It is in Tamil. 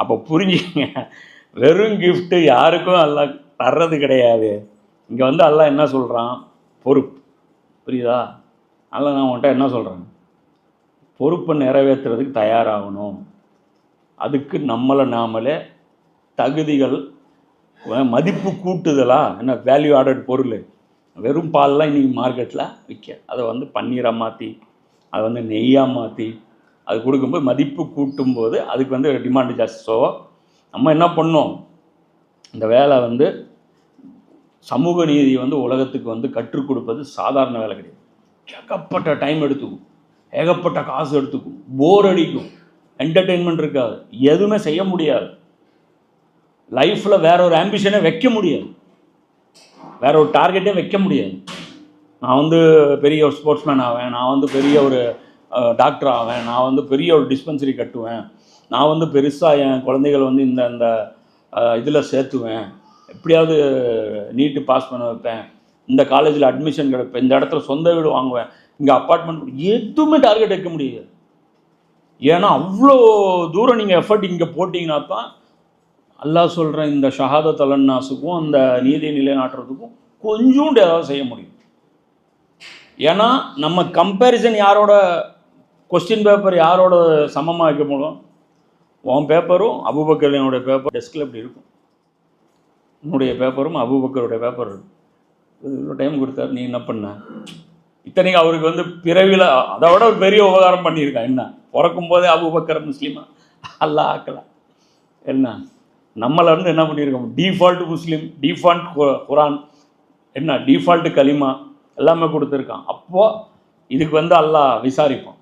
அப்போ புரிஞ்சுங்க. வெறும் கிஃப்ட்டு யாருக்கும் எல்லாம் தர்றது கிடையாது. இங்கே வந்து எல்லாம் என்ன சொல்கிறான் பொறுப்பு. புரியுதா? அதில் நான் உன்கிட்ட என்ன சொல்கிறேன் பொறுப்பை நிறைவேற்றுறதுக்கு தயாராகணும். அதுக்கு நம்மளை நாமளே தகுதிகள் மதிப்பு கூட்டுதலா? என்ன வேல்யூ ஆடட் பொருள்? வெறும் பால்லாம் இன்றைக்கி மார்க்கெட்டில் விற்க அதை வந்து பன்னீராக மாற்றி அதை வந்து நெய்யாக மாற்றி அது கொடுக்கும்போது மதிப்பு கூட்டும்போது அதுக்கு வந்து டிமாண்டு ஜாஸ்தி. ஸோ நம்ம என்ன பண்ணோம்? இந்த வேலை வந்து சமூக நீதி வந்து உலகத்துக்கு வந்து கற்றுக் கொடுப்பது சாதாரண வேலை கிடையாது. ஏகப்பட்ட டைம் எடுத்துக்கும். ஏகப்பட்ட காசு எடுத்துக்கும். போர் அடிக்கும். என்டர்டெயின்மெண்ட் இருக்காது. எதுவுமே செய்ய முடியாது. லைஃப்பில் வேற ஒரு ஆம்பிஷனே வைக்க முடியாது. வேற ஒரு டார்கெட்டே வைக்க முடியாது. நான் வந்து பெரிய ஒரு ஸ்போர்ட்ஸ்மேன் ஆவேன். நான் வந்து பெரிய ஒரு டாக்டர் ஆவேன். நான் வந்து பெரிய ஒரு டிஸ்பென்சரி கட்டுவேன். நான் வந்து பெருசாக என் குழந்தைகள் வந்து இந்த இந்த இதில் சேர்த்துவேன். எப்படியாவது நீட்டு பாஸ் பண்ண வைப்பேன். இந்த காலேஜில் அட்மிஷன் கிடைப்பேன். இந்த இடத்துல சொந்த வீடு வாங்குவேன். இங்கே அப்பார்ட்மெண்ட் எதுவுமே டார்கெட் வைக்க முடியாது. ஏன்னா அவ்வளோ தூரம் நீங்கள் எஃபர்ட் இங்கே போட்டிங்கன்னா தான் அல்லாஹ் சொல்கிற இந்த ஷஹாத தலன்னாசுக்கும் அந்த நீதி நிலைநாட்டுறதுக்கும் கொஞ்சோண்டு ஏதாவது செய்ய முடியும். ஏன்னா நம்ம கம்பேரிசன் யாரோட கொஸ்டின் பேப்பர் யாரோட சமமாக வைக்க முடியும்? உன் பேப்பரும் அபுபக்கரனுடைய பேப்பர் டெஸ்கில் இப்படி இருக்கும். உன்னுடைய பேப்பரும் அபுபக்கருடைய பேப்பர் இருக்கும். இவ்வளோ டைம் கொடுத்தாரு நீ என்ன பண்ண? இத்தனைக்கு அவருக்கு வந்து பிறவியில் அதை விட ஒரு பெரிய உபகாரம் பண்ணியிருக்கான் என்ன? பிறக்கும் போதே அபுபக்கர் முஸ்லீமா? அல்லாஹ் ஆக்கலாம் என்ன? நம்மளை வந்து என்ன பண்ணியிருக்கோம்? டிஃபால்ட் முஸ்லீம் டிஃபால்ட் குரான் என்ன? டிஃபால்ட் கலிமா எல்லாமே கொடுத்துருக்கான். அப்போது இதுக்கு வந்து அல்லாஹ் விசாரிப்போம்